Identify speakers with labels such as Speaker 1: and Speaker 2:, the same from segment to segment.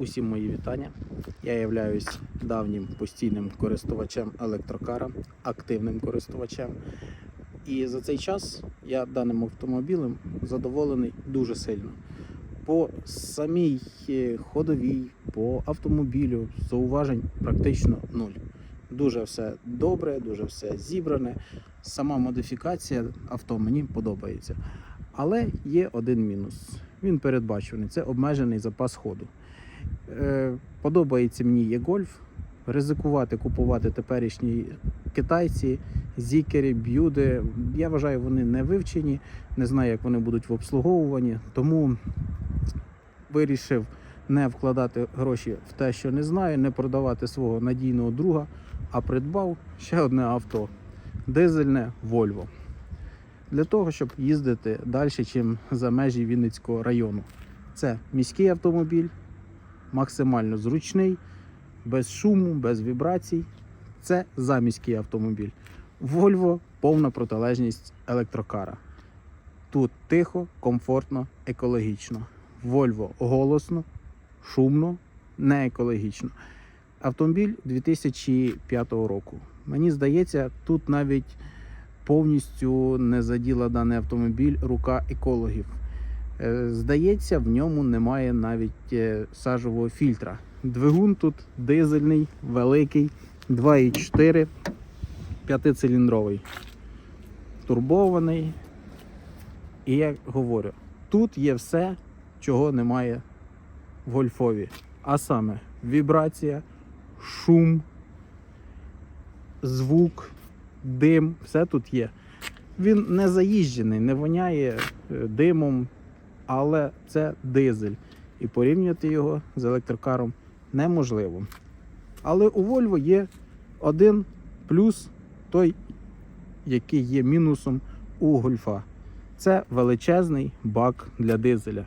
Speaker 1: Усім мої вітання. Я являюсь давнім постійним користувачем електрокара, активним користувачем. І за цей час я даним автомобілем задоволений дуже сильно. По самій е, ходовій, по автомобілю зауважень практично нуль. Дуже все добре, дуже все зібране. Сама модифікація авто мені подобається. Але є один мінус. Він передбачений. Це обмежений запас ходу. Е, подобається мені є гольф. Ризикувати купувати теперішні китайці, зікери, б'юди. Я вважаю, вони не вивчені, не знаю, як вони будуть в обслуговуванні. Тому вирішив не вкладати гроші в те, що не знаю, не продавати свого надійного друга, а придбав ще одне авто дизельне Volvo. Для того, щоб їздити далі, ніж за межі Вінницького району. Це міський автомобіль, максимально зручний, без шуму, без вібрацій. Це заміський автомобіль. Volvo повна протилежність електрокара. Тут тихо, комфортно, екологічно. Volvo голосно, шумно, не екологічно. Автомобіль 2005 року. Мені здається, тут навіть повністю не заділа даний автомобіль рука екологів. Е, Здається, в ньому немає навіть е, сажового фільтра. Двигун тут дизельний, великий, 2,4, п'ятициліндровий, турбований. І я говорю, тут є все, чого немає в гольфові. А саме вібрація, шум, звук, дим, все тут є. Він не заїжджений, не воняє е, димом, але це дизель. І порівнювати його з електрокаром неможливо. Але у Volvo є один плюс, той, який є мінусом у гольфа. Це величезний бак для дизеля.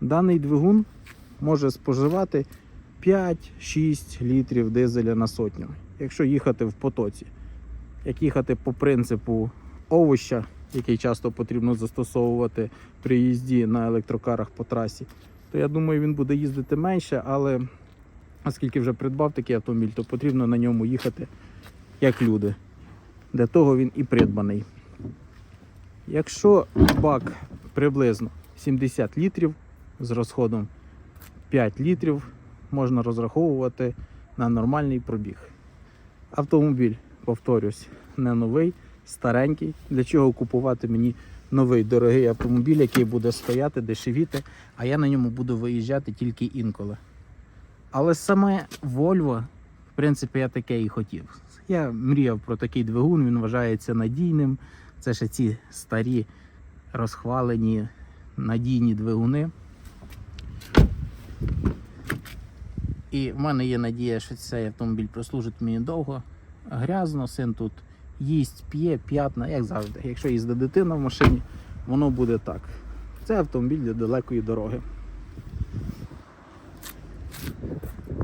Speaker 1: Даний двигун може споживати 5-6 літрів дизеля на сотню, якщо їхати в потоці. Як їхати по принципу овоща, який часто потрібно застосовувати при їзді на електрокарах по трасі, то я думаю, він буде їздити менше, але оскільки вже придбав такий автомобіль, то потрібно на ньому їхати як люди. Для того він і придбаний. Якщо бак приблизно 70 літрів з розходом 5 літрів, можна розраховувати на нормальний пробіг. Автомобіль, повторюсь, не новий, старенький. Для чого купувати мені новий дорогий автомобіль, який буде стояти, дешевіти, а я на ньому буду виїжджати тільки інколи. Але саме Volvo, в принципі, я таке і хотів. Я мріяв про такий двигун, він вважається надійним. Це ще ці старі розхвалені надійні двигуни. І в мене є надія, що цей автомобіль прослужить мені довго. Грязно, син тут їсть, п'є, п'ятна, як завжди. Якщо їздить дитина в машині, воно буде так. Це автомобіль для далекої дороги.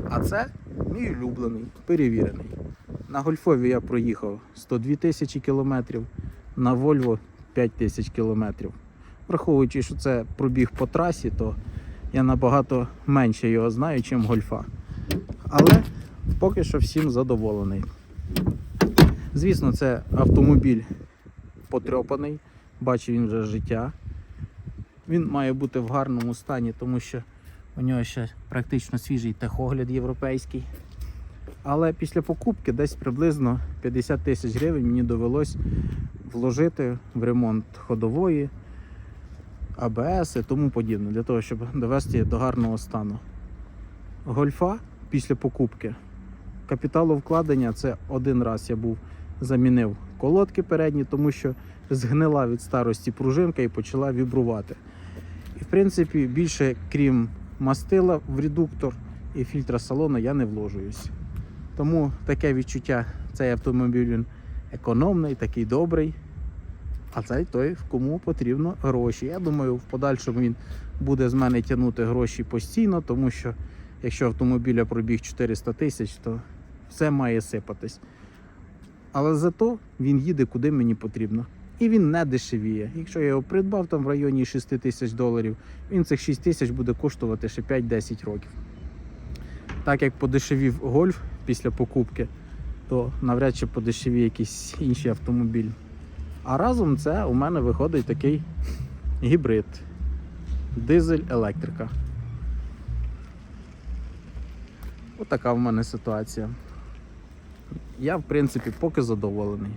Speaker 1: А це мій улюблений, перевірений. На Гольфові я проїхав 102 тисячі кілометрів, на Volvo 5 тисяч кілометрів. Враховуючи, що це пробіг по трасі, то я набагато менше його знаю, ніж Гольфа. Але поки що всім задоволений. Звісно, це автомобіль потрьопаний, бачив він вже життя. Він має бути в гарному стані, тому що у нього ще практично свіжий техогляд європейський. Але після покупки десь приблизно 50 тисяч гривень мені довелось вложити в ремонт ходової, АБС і тому подібне, для того, щоб довести до гарного стану. Гольфа після покупки. Капіталовкладення це один раз я був замінив колодки передні, тому що згнила від старості пружинка і почала вібрувати. І в принципі, більше крім мастила в редуктор і фільтра салону я не вложуюсь. Тому таке відчуття, цей автомобіль він економний, такий добрий. А цей той, кому потрібно гроші. Я думаю, в подальшому він буде з мене тягнути гроші постійно, тому що якщо автомобіля пробіг 400 тисяч, то все має сипатись. Але зато він їде куди мені потрібно. І він не дешевіє. Якщо я його придбав там в районі 6 тисяч доларів, він цих 6 тисяч буде коштувати ще 5-10 років. Так як подешевів гольф після покупки, то навряд чи подешевіє якийсь інший автомобіль. А разом це у мене виходить такий гібрид. Дизель електрика. Отака в мене ситуація. Я, в принципі, поки задоволений.